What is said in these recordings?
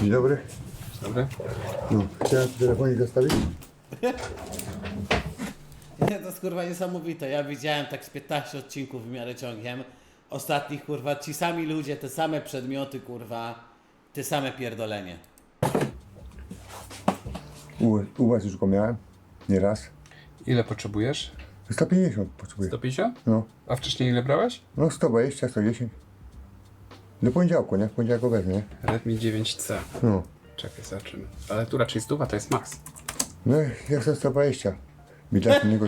Dzień dobry. Dobry. No, chciałem telefonik zostawić? Nie, to jest kurwa niesamowite. Ja widziałem tak z 15 odcinków w miarę ciągiem. Ostatnich kurwa ci sami ludzie, te same przedmioty kurwa, te same pierdolenie. U, u was już go miałem. Nie raz. Ile potrzebujesz? 150 potrzebuję. 150? No, A wcześniej ile brałeś? no 120, 110. Do poniedziałku, nie? W poniedziałek go wezmę, nie? Redmi 9C. No. Czekaj, zobaczymy. Ale tu raczej stuwa to jest max. No, ja chcę 120. Mi dla niego...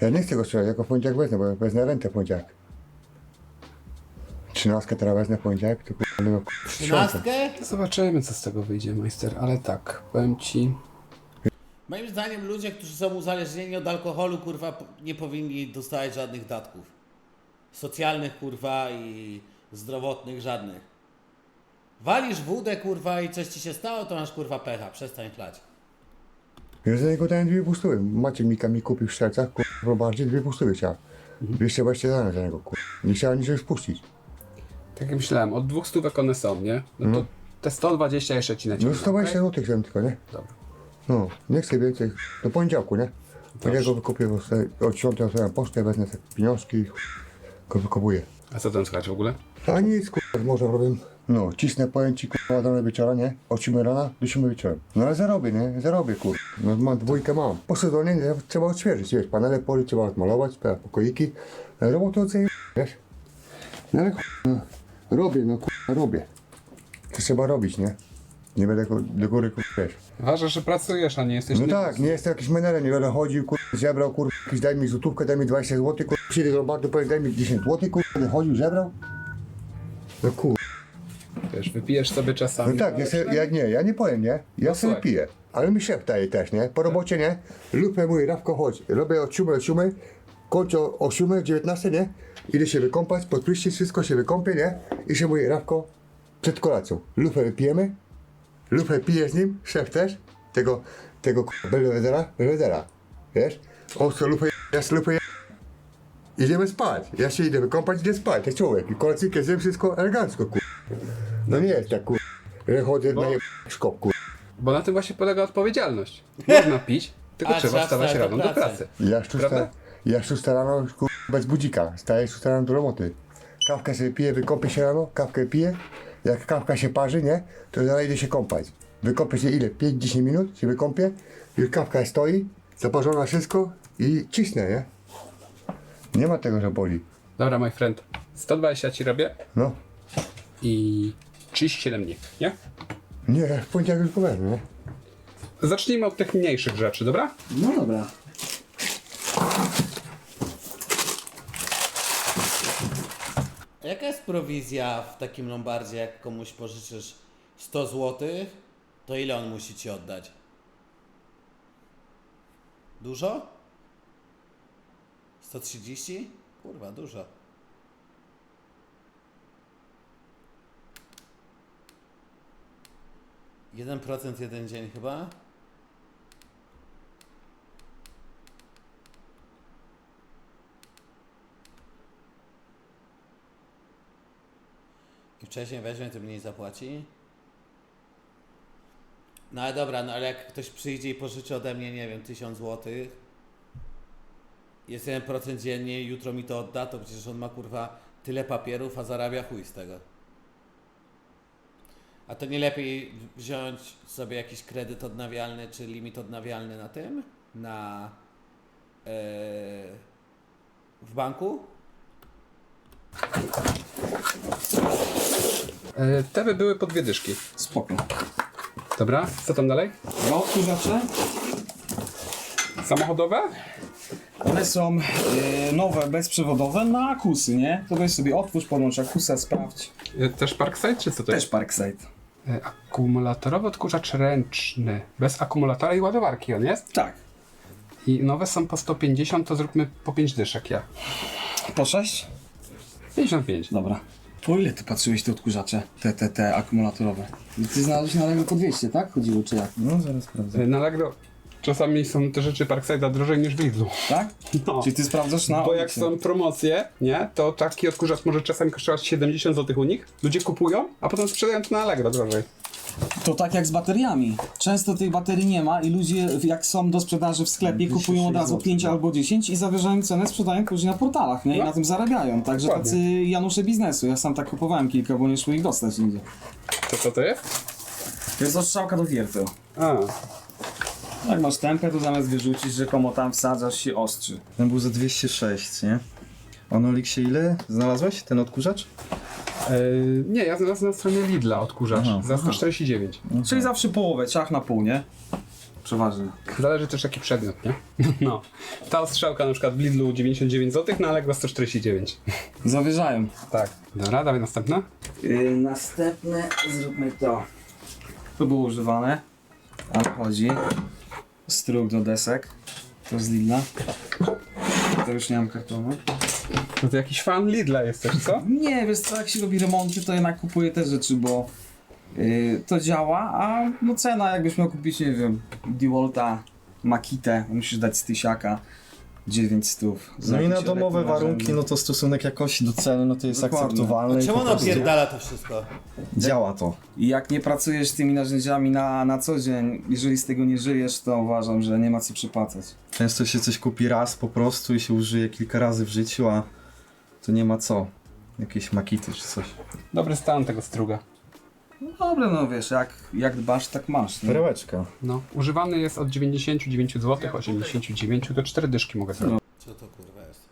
Ja nie chcę go strzelać, ja go w poniedziałek wezmę, bo wezmę rentę w poniedziałek. Trzynastkę teraz wezmę w poniedziałek, to no, tysiące. Trzynastkę? Zobaczymy co z tego wyjdzie, majster. Ale tak, powiem ci... Moim zdaniem ludzie, którzy są uzależnieni od alkoholu kurwa nie powinni dostawać żadnych datków. Socjalnych kurwa i zdrowotnych żadnych. Walisz wódę kurwa i coś ci się stało, to masz kurwa pecha, przestań chlać. Ja za niego dałem dwie pustówy. Maciek Mika mi kupił w Szczecach, kurwa, bardziej dwie pustówy chciał. 220 dane za niego, kurwa. Nie chciała niczego spuścić. Tak jak myślałem, od dwóch stówek one są, nie? No to te 120 jeszcze ci No naciągnę. 120 zł chciałem tylko, nie? Dobra. No, nie chcę więcej. Do poniedziałku, nie? Poniedziałku wykupię, bo sobie od 10 otwieram pocztę, wezmę te pieniążki i go wykopuję. A co tam słychać w ogóle? A nic, kurwa, może robię. No, cisnę pojęci, kurwa, do wieczora, nie? Od 7 rana do 7 wieczorem. No ale zarobię, nie? Zarobię, kurwa. No, mam dwójkę mam. Po sezonie nie, trzeba odświeżyć, wiesz, panele poli trzeba odmalować, te pokoiki. Ale robotę odzeję, wiesz? No ale kurwa, no, robię, no kurwa, robię. To trzeba robić, nie? Nie będę do góry, kurwa, wiesz. Ważne, że pracujesz, a nie jesteś... No tak, nie jestem jakiś menelem, nie będę chodził, kur... zebrał, kur... jakiś daj mi złotówkę, daj mi 20 zł, kur... przyjdę do Robertu, powiem daj mi 10 zł, kur... będę chodził, zebrał. No kur... Wiesz, wypijesz sobie czasami. No tak, ja, ja nie, ja nie powiem, nie? Ja sobie słuchaj. piję. Ale mi szef daje też, nie? Po robocie, nie? Lupę mój, Rafko, chodź. Robię od 7 do 7, kończę o 7, 19, nie? Idę się wykąpać, pod prysznic, wszystko się wykąpię, nie? I się mówi, Rafko, przed kolacją. Lupę wypijemy, lupę piję z nim, szef też, tego, tego belwedera, belwedera, wiesz? On sobie lupę, ja sobie lupę Idziemy spać. Ja się idę wykąpać, idę spać, jak człowiek. I kolacyjkę zjem wszystko elegancko, kur... No nie jest tak, kur... że chodzę na je... szkop, kur... Bo na tym właśnie polega odpowiedzialność. Można pić, tylko A, trzeba wstawać rano do pracy. Ja szósta, ja szósta rano, kur... bez budzika. Staję szósta rano do roboty. Kawkę sobie piję, wykąpię się rano, kawkę piję. Jak kawka się parzy, nie? To zaraz idę się kąpać. Wykąpię się ile? 5-10 minut się wykąpię. Już kawka stoi, zaparzona wszystko i cisnę, nie? Nie ma tego, że boli. Dobra, my friend. 120 ci robię No. i 37 dni, nie? Nie, w poniedziałek już wezmę, nie? Zacznijmy od tych mniejszych rzeczy, dobra? No dobra. Jaka jest prowizja w takim lombardzie, jak komuś pożyczysz 100 zł, to ile on musi ci oddać? Dużo? 130? Kurwa, dużo. Jeden procent jeden dzień chyba? Wcześniej weźmie, to mniej zapłaci? No ale dobra, no ale jak ktoś przyjdzie i pożyczy ode mnie, nie wiem, 1000 zł, jest 1% dziennie, jutro mi to odda, to przecież on ma kurwa tyle papierów, a zarabia chuj z tego. A to nie lepiej wziąć sobie jakiś kredyt odnawialny czy limit odnawialny na tym? Na. Yy, w banku? E, te by były po dwie dyszki. Spoko. Dobra, co tam dalej? Dwa odkurzacze. Samochodowe? One są e, nowe, bezprzewodowe na akusy, nie? To weź sobie otwórz, podłącz akusa, sprawdź. E, Też Parkside, czy co to Też jest? Parkside. E, Akumulatorowy odkurzacz ręczny. Bez akumulatora i ładowarki on jest? Tak. I nowe są po 150, to zróbmy po 5 dyszek, ja. Po 6? 55. Dobra. Po ile ty patrzyłeś te odkurzacze? Te, te, te akumulatorowe? No Ty znalazłeś na Lego po 200, tak? Chodziło czy jak? No zaraz sprawdzę. E, Na Allegro Czasami są te rzeczy Parkside'a drożej niż w Lidlu. Tak? No. Czyli ty sprawdzasz na Bo jak są promocje, nie, to taki odkurzacz może czasami kosztować 70 zł u nich. Ludzie kupują, a potem sprzedają to na Allegro drożej. To tak jak z bateriami. Często tej baterii nie ma i ludzie jak są do sprzedaży w sklepie kupują od razu 5 albo 10 i zawyżają cenę, sprzedają później na portalach, nie? I na tym zarabiają. Także Dokładnie. tacy Janusze biznesu. Ja sam tak kupowałem kilka, bo nie szło ich dostać nigdzie. To co to jest? To jest ostrzałka do wierteł. A, Jak masz tempę, to zamiast wyrzucić, rzekomo tam wsadzasz się ostrzy. Ten był za 206, nie? A na Oliksie ile znalazłeś ten odkurzacz? Yy, nie, ja znalazłem na stronie Lidla odkurzacz Aha, za 149. Czyli zawsze połowę, ciach na pół, nie? Przeważnie. Zależy też jaki przedmiot, nie? No. Ta ostrzałka na przykład w Lidlu 99 zł, na Allegro 149. Zawyżają. Tak. Dobra, dawaj następne. Yy, następne zróbmy to. To było używane. A chodzi. Struk do desek. To z Lidla. To już nie mam kartonu. No to jakiś fan Lidla jesteś, co? Nie, wiesz co, jak się robi remonty, to jednak kupuję te rzeczy, bo yy, to działa, a no cena jakbyś miał kupić, nie wiem, DeWalta, Makitę, musisz dać z tysiaka, 9 stów. No i na domowe warunki, no to stosunek jakości do ceny, no to jest Dokładnie. akceptowalny. i Czemu po on prostu opierdala to wszystko? Działa to. I jak nie pracujesz tymi narzędziami na, na co dzień, jeżeli z tego nie żyjesz, to uważam, że nie ma co przypłacać. Często się coś kupi raz po prostu i się użyje kilka razy w życiu, a to nie ma co. Jakieś makity czy coś. Dobry stan tego struga. No dobra, no wiesz, jak, jak dbasz, tak masz. Nie? Perełeczka. No. Używany jest od 99 zł, 89 do 4 dyszki mogę zrobić. Co to kurwa jest?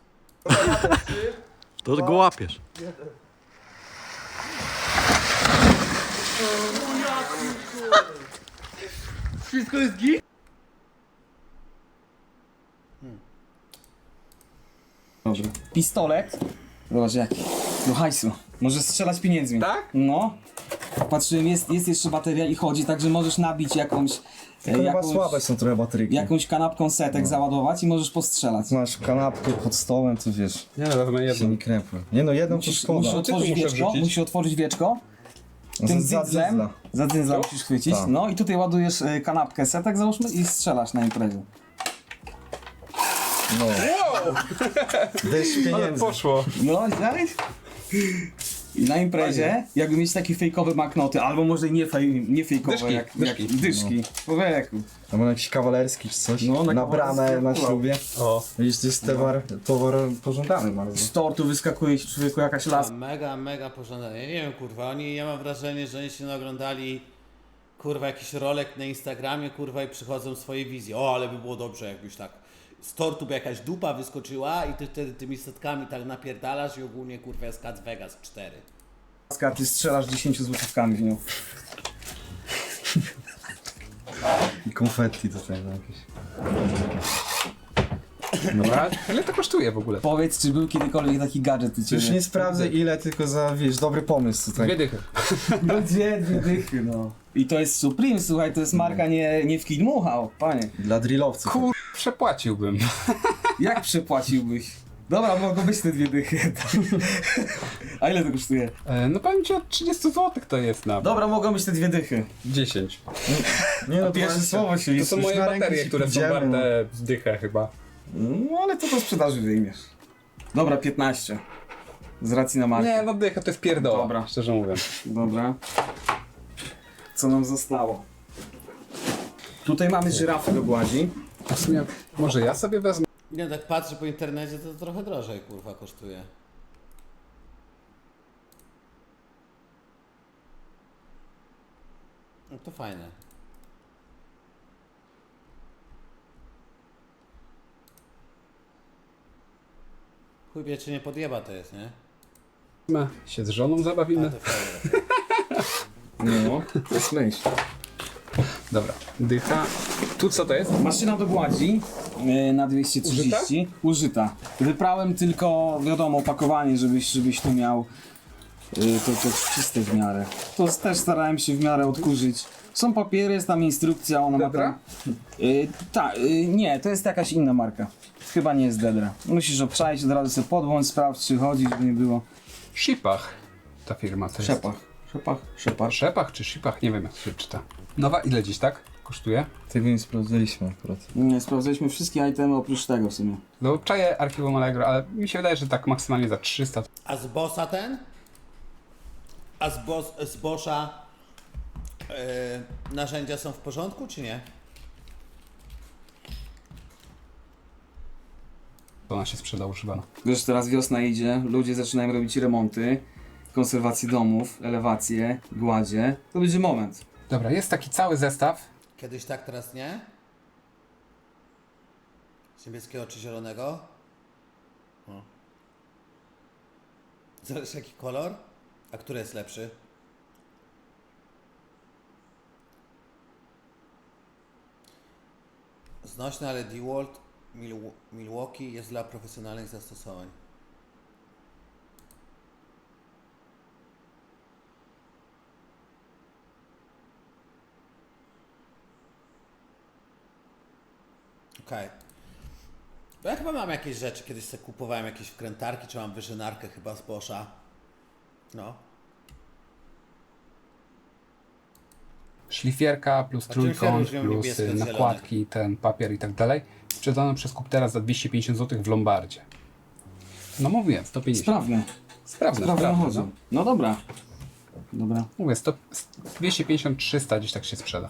To go łapiesz. Dobra. Pistolet. Zobacz jaki. Do hajsu. Możesz strzelać pieniędzmi. Tak? No. Patrzyłem, jest, jest jeszcze bateria i chodzi, także możesz nabić jakąś, e, Tylko chyba jakąś, słabe są trochę bateryki. jakąś kanapką setek załadować i możesz postrzelać. Masz kanapkę pod stołem, to wiesz, Nie, no, wezmę się jedną. nie krępły. Nie no, jedną to Musisz, szkoda. musisz No, ty tu otworzyć muszę wieczko, wrzucić. musisz otworzyć wieczko, No, tym za- za dzyndzlem, dyzla. za dzyndzla musisz chwycić, Tak. no i tutaj ładujesz e, kanapkę setek załóżmy i strzelasz na imprezie. No. Deszcz Ale pieniędzy. poszło. No, widziałeś? I na imprezie, jakby mieć takie fejkowe banknoty, albo może nie, fej, nie fejkowe, Dyszki, jak, dyszki. jak dyszki. Człowieku. Albo jakiś kawalerski czy coś. No, na na bramę kawalerski na akurat. ślubie. O. Widzisz, to jest towar, towar pożądany bardzo. Z tortu wyskakuje ci człowieku jakaś laska. mega, mega pożądane. Ja nie wiem, kurwa, oni, ja mam wrażenie, że oni się naoglądali, kurwa, jakiś rolek na Instagramie, kurwa, i przychodzą swoje wizje. O, ale by było dobrze, jakbyś tak z tortu by jakaś dupa wyskoczyła i ty wtedy tymi setkami tak napierdalasz i ogólnie, kurwa, jest Cats Vegas 4. a ty strzelasz 10 złotówkami w nią. I konfetti tutaj no, jakieś. Dobra. Ile to kosztuje w ogóle? Powiedz, czy był kiedykolwiek taki gadżet u ciebie? Już nie sprawdzę ile, tylko za, wiesz, dobry pomysł tutaj. Dwie dychy. No dwie, dwie dychy, no. I to jest Supreme, słuchaj, to jest marka nie, nie w kij dmuchał, panie. Dla drillowców. Kur... przepłaciłbym. Jak przepłaciłbyś? Dobra, mogą być te dwie dychy. A ile to kosztuje? E, no powiem ci od 30 zł to jest na Dobra, mogą być te dwie dychy. 10. Nie no, Pierwsze słowo się To są moje na rękę baterie, ci które są pójdziemy, warte dychę chyba. No ale to do sprzedaży wyjmiesz. Dobra, 15. Z racji na markę. Nie, no dycha to jest pierdoła, Dobra. szczerze mówiąc. Dobra. Co nam zostało? Tutaj mamy żyrafę do gładzi. W sumie, może ja sobie wezmę. Nie, tak patrzę po internecie, to trochę drożej, kurwa, kosztuje. No to fajne. Chuj wie, czy nie podjeba to jest, nie? się z żoną A zabawimy. to fajne. No, to jest myśl. Dobra, dycha. Tu co to jest? Maszyna do gładzi yy, na 230. Użyta? Wyprałem tylko, wiadomo, opakowanie, żebyś, żebyś tu miał yy, to, to czyste w miarę. To też starałem się w miarę odkurzyć. Są papiery, jest tam instrukcja, ona ma Dedra? tam... Yy, ta, yy, nie, to jest jakaś inna marka. Chyba nie jest Dedra. Musisz obczaić, od razu sobie podłącz, sprawdź czy chodzi, żeby nie było. Shipach. Ta firma to jest. Szepach. Szepach? Szepach. Szepach czy Shipach? Nie wiem jak się czyta. Nowa ile dziś, tak? kosztuje? Tego nie sprawdzaliśmy akurat. Nie, sprawdzaliśmy wszystkie itemy oprócz tego w sumie. No, czaję archiwum Allegro, ale mi się wydaje, że tak maksymalnie za 300. A z bossa ten? A z, bos, z bosza narzędzia są w porządku, czy nie? To ona się sprzeda używana. Wiesz, teraz wiosna idzie, ludzie zaczynają robić remonty, konserwację domów, elewacje, gładzie. To będzie moment. Dobra, jest taki cały zestaw. Kiedyś tak, teraz nie? Z niebieskiego czy zielonego? O. Zależy jaki kolor? A który jest lepszy? Znośny, ale DeWalt Mil- Milwaukee jest dla profesjonalnych zastosowań. Okej. Bo ja chyba mam jakieś rzeczy, kiedyś sobie kupowałem jakieś wkrętarki, czy mam wyżynarkę chyba z Boscha. No. Szlifierka plus trójkąt plus y, nakładki, ten papier i tak dalej. Sprzedano przez Kuptera za 250 zł w Lombardzie. No mówiłem, 150. Sprawne. Sprawne, Sprawne sprawne. chodzą. No. No dobra. Dobra. Mówię, 100, 250-300 gdzieś tak się sprzeda.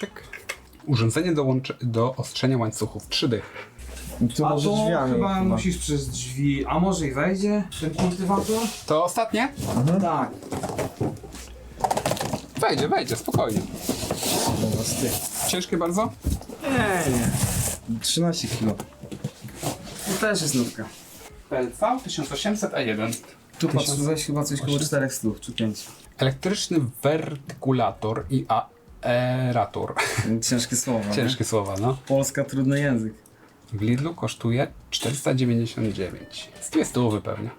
Tak. Urządzenie do, do ostrzenia łańcuchów 3D. Tu A może to drzwiami chyba chyba. musisz przez drzwi. A może i wejdzie ten kultywator? To ostatnie? Tak. Wejdzie, wejdzie, spokojnie. Dobra, z tych. Ciężkie bardzo? Nie, nie. 13 kg. To też jest nówka. PLV 1800A1. Tu patrzyłeś chyba coś koło 400 czy 5. Elektryczny wertykulator i aerator. Ciężkie słowa. nie? Ciężkie słowa, no. Polska trudny język. W Lidlu kosztuje 499. Z dwie stówy pewnie.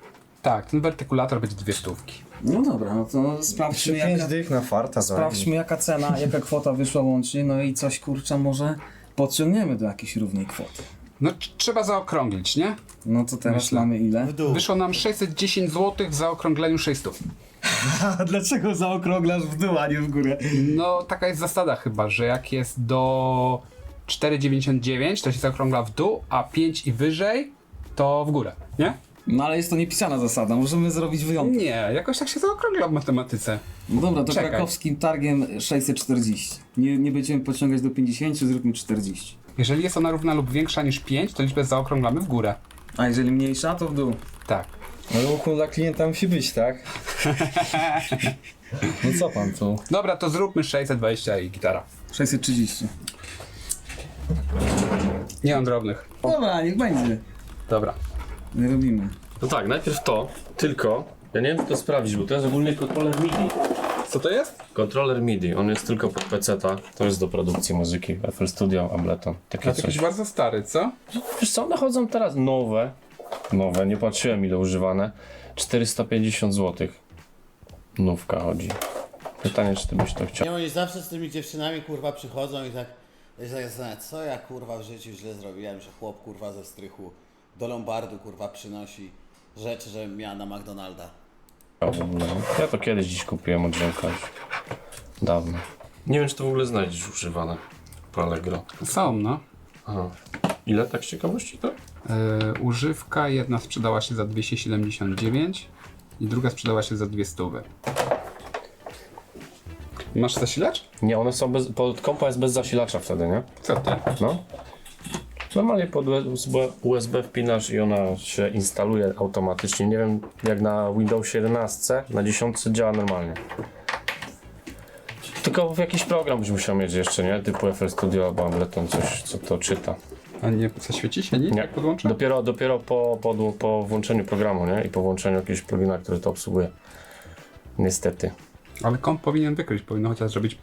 Tak, ten wertykulator będzie dwie stówki. No dobra, no to Trzy sprawdźmy pięć jaka, dych na farta za sprawdźmy jaka cena, jaka kwota wyszła łącznie, no i coś kurczę może podciągniemy do jakiejś równej kwoty. No tr- trzeba zaokrąglić, nie? No to teraz Myślę. mamy ile? Dół. Wyszło nam 610 zł w zaokrągleniu 600. A dlaczego zaokrąglasz w dół, a nie w górę? No taka jest zasada chyba, że jak jest do 4,99 to się zaokrągla w dół, a 5 i wyżej to w górę, nie? No ale jest to niepisana zasada, możemy zrobić wyjątek. Nie, jakoś tak się zaokrągla w matematyce. No dobra, to Czekaj. krakowskim targiem 640. Nie, nie będziemy pociągać do 50, zróbmy 40. Jeżeli jest ona równa lub większa niż 5, to liczbę zaokrąglamy w górę. A jeżeli mniejsza, to w dół. Tak. Ale ukłon dla klienta musi być, tak? No co pan tu? Dobra, to zróbmy 620 i gitara. 630. Nie mam drobnych. Dobra, niech będzie. Dobra. Nie robimy. No tak, najpierw to, tylko, ja nie wiem jak to sprawdzić, bo to jest ogólnie kontroler MIDI. Co to jest? Kontroler MIDI, on jest tylko pod PC-ta, to jest do produkcji muzyki, FL Studio, Ableton, takie A to coś. jakiś bardzo stary, co? Wiesz co, one chodzą teraz nowe, nowe, nie patrzyłem ile używane, 450 zł. Nówka chodzi. Pytanie, czy ty byś to chciał? Nie, oni zawsze z tymi dziewczynami kurwa przychodzą i tak ja się tak zastanawiam, co ja kurwa w życiu źle zrobiłem, że chłop kurwa ze strychu do Lombardu kurwa przynosi rzeczy, żebym miała na McDonalda. Ja to kiedyś dziś kupiłem od już. Dawno. Nie wiem, czy to w ogóle znajdziesz używane po Allegro. Są, no. Aha. Ile tak z ciekawości to? Yy, używka jedna sprzedała się za 279 i druga sprzedała się za 200. Masz zasilacz? Nie, one są bez, pod kompa jest bez zasilacza wtedy, nie? Co ty? No. Normalnie pod USB, USB wpinasz i ona się instaluje automatycznie. Nie wiem jak na Windowsie 11, na 10 działa normalnie. Tylko w jakiś program byś musiał mieć jeszcze, nie? Typu FL Studio albo Ableton, coś co to czyta. A nie zaświeci się nic? Nie. Jak podłączę? Dopiero, dopiero po, po, po włączeniu programu, nie? I po włączeniu jakiegoś plugina, który to obsługuje. Niestety. Ale komp powinien wykryć, powinno chociaż zrobić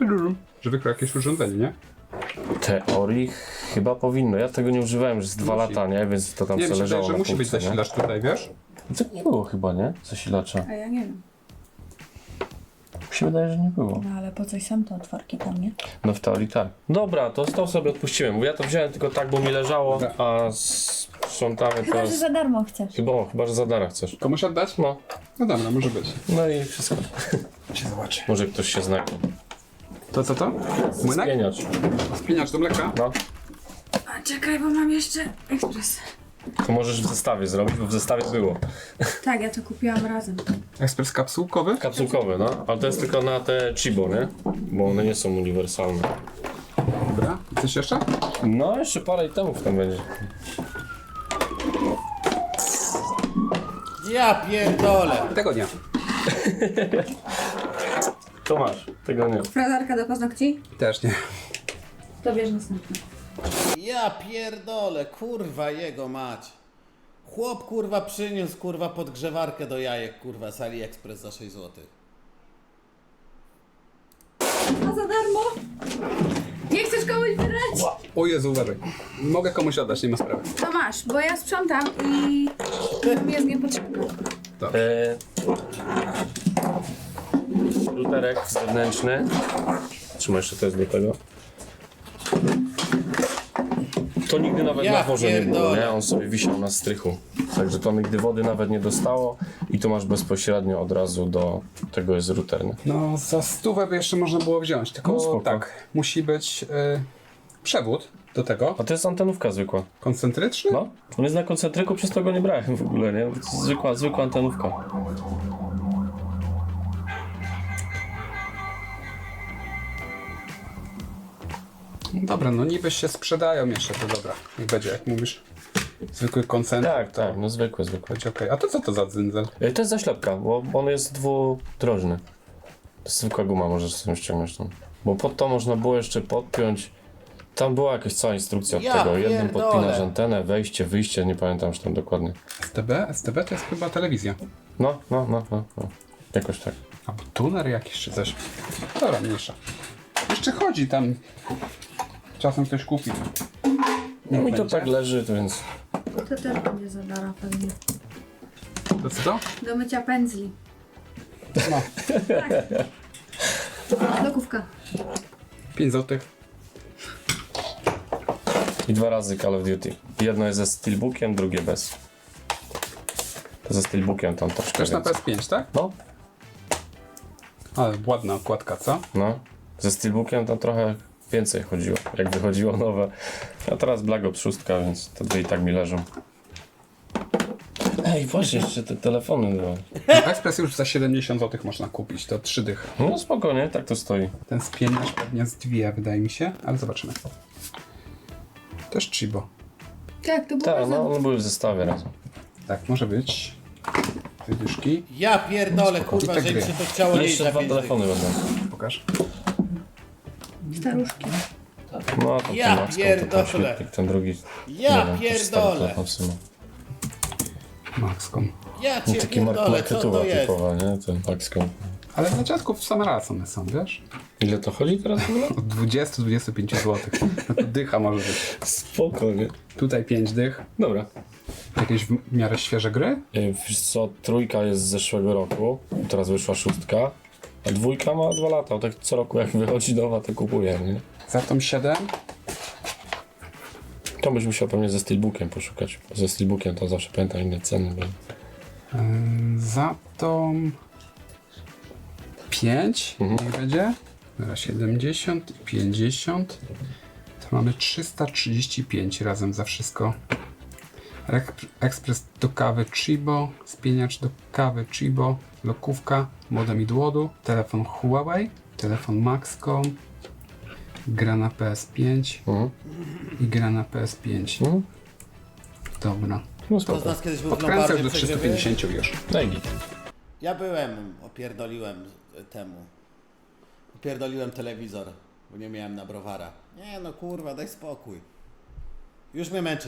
że wykrył jakieś urządzenie, nie? Teorii chyba powinno. Ja tego nie używałem już z dwa Musi. lata, nie? Więc to tam Nie, co mi się że musi być zasilacz tutaj, wiesz? To nie było chyba, nie? Zasilacza. A ja nie wiem. Mi się wydaje, że nie było. No ale po coś są te otworki tam, nie? No w teorii tak. Dobra, to to sobie odpuściłem, bo ja to wziąłem tylko tak, bo mi leżało, a z, sprzątamy Chyba, że teraz. za darmo chcesz. Chyba, chyba, że za dara chcesz. Komuś oddać? No, No dobra, może być. no i wszystko. Się zobaczy. Może ktoś się znajdzie. To co to? Młynek? Spieniacz. Spieniacz do mleka? No, A czekaj, bo mam jeszcze ekspres. to możesz w zestawie zrobić, bo w zestawie było. Tak, ja to kupiłam razem. Ekspres kapsułkowy? Kapsułkowy, no. Ale to jest tylko na te Chibo, nie? Bo one nie są uniwersalne. Dobra. Coś jeszcze? No, jeszcze parę itemów tam będzie. Ja pierdolę. Tego nie. To masz, tego nie. Frazarka do paznokci? Też nie. To bierz następne. Ja pierdolę, kurwa jego mać. Chłop kurwa przyniósł kurwa podgrzewarkę do jajek kurwa z AliExpress za 6 zł. A za darmo? Nie chcesz komuś wydać? O Jezu, uważaj. Mogę komuś oddać, nie ma sprawy. To masz, bo ja sprzątam i mi jest niepotrzebne. E... Luterek zewnętrzny. Trzymaj jeszcze to jest do tego. To nigdy nawet Ja na dworze nie było, pierdolę. nie? On sobie wisiał na strychu. Także to nigdy wody nawet nie dostało i tu masz bezpośrednio od razu do tego jest router, nie? No, za stówę by jeszcze można było wziąć, tylko No, spoko. tak, musi być y, przewód do tego, A to jest antenówka zwykła. koncentryczny. No, on jest na koncentryku, przez to go nie brałem w ogóle, nie? Zwykła, zwykła antenówka. Dobra, no niby się sprzedają jeszcze, to dobra, niech będzie, jak mówisz. Zwykły koncentryk, Tak, tak, no zwykły, zwykły. będzie okej. A to co to za dzyndzel? E, To jest zaślepka, bo on jest dwudrożny. To jest zwykła guma, możesz sobie ściągnąć tam. Bo pod to można było jeszcze podpiąć. Tam była jakaś cała instrukcja od Ja tego. Jednym pierdolę. podpinasz antenę, wejście, wyjście, nie pamiętam już tam dokładnie. STB? STB to jest chyba telewizja. No, no, no, no. no. Jakoś tak. Albo tuner jakiś czy coś. Dobra, mniejsza. Jeszcze chodzi tam. Czasem ktoś kupi. No i to tak leży, to więc. To też będzie za darmo pewnie. To co to? Do mycia pędzli. No, Tak. Lokówka. 5 złotych. I dwa razy Call of Duty. Jedno jest ze steelbookiem, drugie bez. To ze steelbookiem tam troszkę Też na więcej. PS5, tak? No, Ale ładna okładka, co? no. Ze steelbookiem tam trochę więcej chodziło, jak wychodziło nowe. A teraz Black Ops 6, więc te dwie i tak mi leżą. Ej, właśnie, jeszcze te telefony były. Ekspres już za 70 zł można kupić, to trzy dych. No spokojnie, tak to stoi. Ten spieniacz pewnie z dwie, wydaje mi się, ale zobaczymy. Też Chibo. Tak, to było Tak, razem. no one były w zestawie razem. Tak, może być. Dwie dyszki. Ja pierdolę kurwa, tak że gry. się to chciało No jeszcze dwa 5 telefony będą. Pokaż. Staruszki. No to Ja ten pierdolę. tam świetnik, ten drugi. Ja nie wiem, stary pierdolę. telefon w sumie. Maxcom. Ja No, cię taki mark pierdolę, co to jest? typowa, nie? Ten Maxcom. Ale dla dziadków w sam raz one są, wiesz? Ile to chodzi teraz w ogóle? Od 20-25 zł. No to dycha może być. Spokojnie. Tutaj 5 dych. Dobra. Jakieś w miarę świeże gry? Yy, Wiesz co, trójka jest z zeszłego roku, teraz wyszła szóstka, a dwójka ma dwa lata, tak co roku jak wychodzi nowa to kupuję, nie? Za tą 7 To byś musiał pewnie ze steelbookiem poszukać. Ze steelbookiem to zawsze pamiętam inne ceny były. Za tą 5 Mhm. niech będzie. Teraz 70 i 50. To mamy 335 razem za wszystko. Ek- ekspres do kawy Chibo, spieniacz do kawy Chibo, lokówka, modem i dłodu, telefon Huawei, telefon Maxcom, gra na PS5 Mhm. i gra na PS5. Mhm. Dobra. No Kto z nas kiedyś był w Podkręcę do przegrywy? 350 już. Daj git. Ja byłem, opierdoliłem temu. Opierdoliłem telewizor, bo nie miałem na browara. Nie no kurwa, daj spokój. Już mnie męczy